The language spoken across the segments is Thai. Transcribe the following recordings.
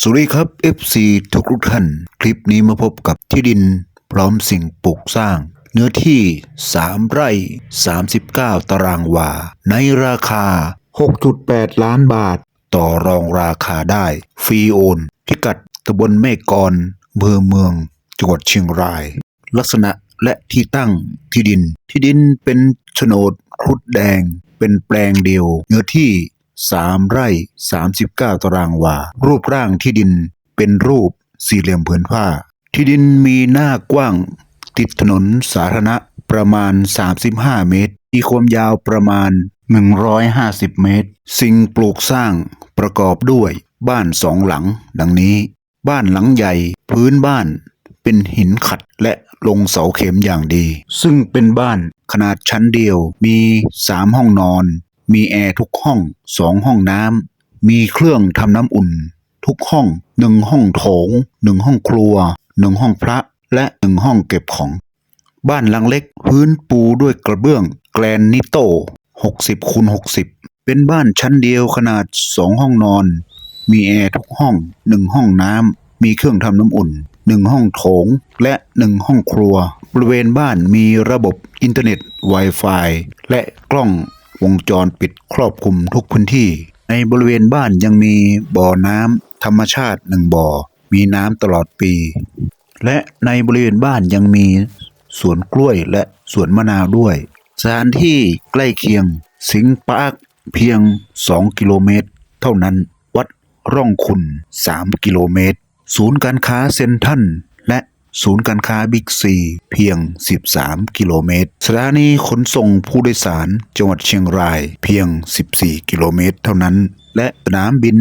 สวัสดีครับ FC ทุกทุกท่าน คลิปนี้มาพบกับที่ดินพร้อมสิ่งปลูกสร้าง เนื้อที่ 3 ไร่ 39 ตารางวา ในราคา 6.8 ล้านบาท ต่อรองราคาได้ ฟรีโอน พิกัดตำบลแม่กรอำเภอเมือง จังหวัดเชียงราย ลักษณะและที่ตั้งที่ดิน ที่ดินเป็นโฉนดครุฑแดง เป็นแปลงเดียว เนื้อที่ 3ไร่39ตารางวา รูปร่างที่ดินเป็นรูปสี่เหลี่ยมผืนผ้า ที่ดินมีหน้ากว้าง ติดถนนสาธารณะประมาณ 35 เมตร มีความยาวประมาณ 150 เมตร สิ่งปลูกสร้างประกอบด้วยบ้านสองหลัง ดังนี้ บ้านหลังใหญ่พื้นบ้านเป็นหินขัดและลงเสาเข็มอย่างดี ซึ่งเป็นบ้านขนาดชั้นเดียวมี 3 ห้องนอน มีแอร์ทุกห้อง2ห้องน้ำมีเครื่องทำน้ำอุ่น ทุกห้อง1ห้องโถง1ห้องครัว1ห้องพระ และ1ห้องเก็บของ บ้านหลังเล็กพื้นปูด้วยกระเบื้อง แกรนนิโต 60คูณ60 เป็นบ้านชั้นเดียวขนาด2ห้องนอน มีแอร์ทุกห้อง1ห้องน้ำมีเครื่องทำน้ำอุ่น1ห้องโถงและ1ห้องครัว บริเวณบ้านมีระบบอินเทอร์เน็ต Wi-Fi และกล้อง วงจรปิดครอบคลุมทุกพื้นที่ ในบริเวณบ้านยังมีบ่อน้ำธรรมชาติหนึ่งบ่อ มีน้ำตลอดปี และในบริเวณบ้านยังมีสวนกล้วยและสวนมะนาวด้วย สถานที่ใกล้เคียง สิงห์ปาร์คเพียง 2 กิโลเมตร เท่านั้นวัดร่องคุณ 3 กิโลเมตร ศูนย์การค้าเซ็นทรัลและ ศูนย์การค้าบิ๊กซี เพียง 13 กิโลเมตร สถานีขนส่งผู้โดยสารจังหวัดเชียงราย เพียง 14 กิโลเมตร เท่านั้น และสนามบิน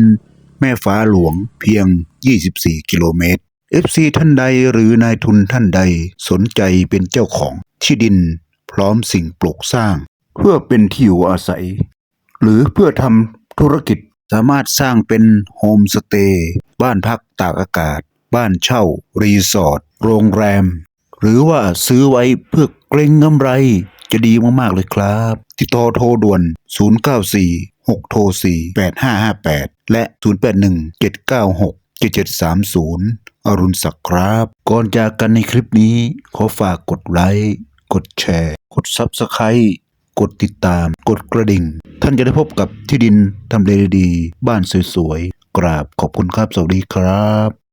แม่ฟ้าหลวงเพียง 24 กิโลเมตร FC ท่านใดหรือนายทุนท่านใดสนใจเป็นเจ้าของที่ดิน พร้อมสิ่งปลูกสร้าง เพื่อเป็นที่อยู่อาศัย หรือเพื่อทำธุรกิจสามารถสร้างเป็นโฮมสเตย์บ้านพักตากอากาศ บ้านเช่า รีสอร์ท โรงแรม หรือว่าซื้อไว้เพื่อเกรงกำไร จะดีมาก ๆ เลยครับ ติดต่อโทรด่วน 094 6โทร4 8558 และ 081 796 7730 อรุณศักดิ์ครับ ก่อนจากกันในคลิปนี้ ขอฝากกดไลค์ กดแชร์ กด Subscribe กดติดตาม กดกระดิ่ง ท่านจะได้พบกับที่ดินทำเลดีๆบ้านสวยๆ กราบขอบคุณครับ สวัสดีครับ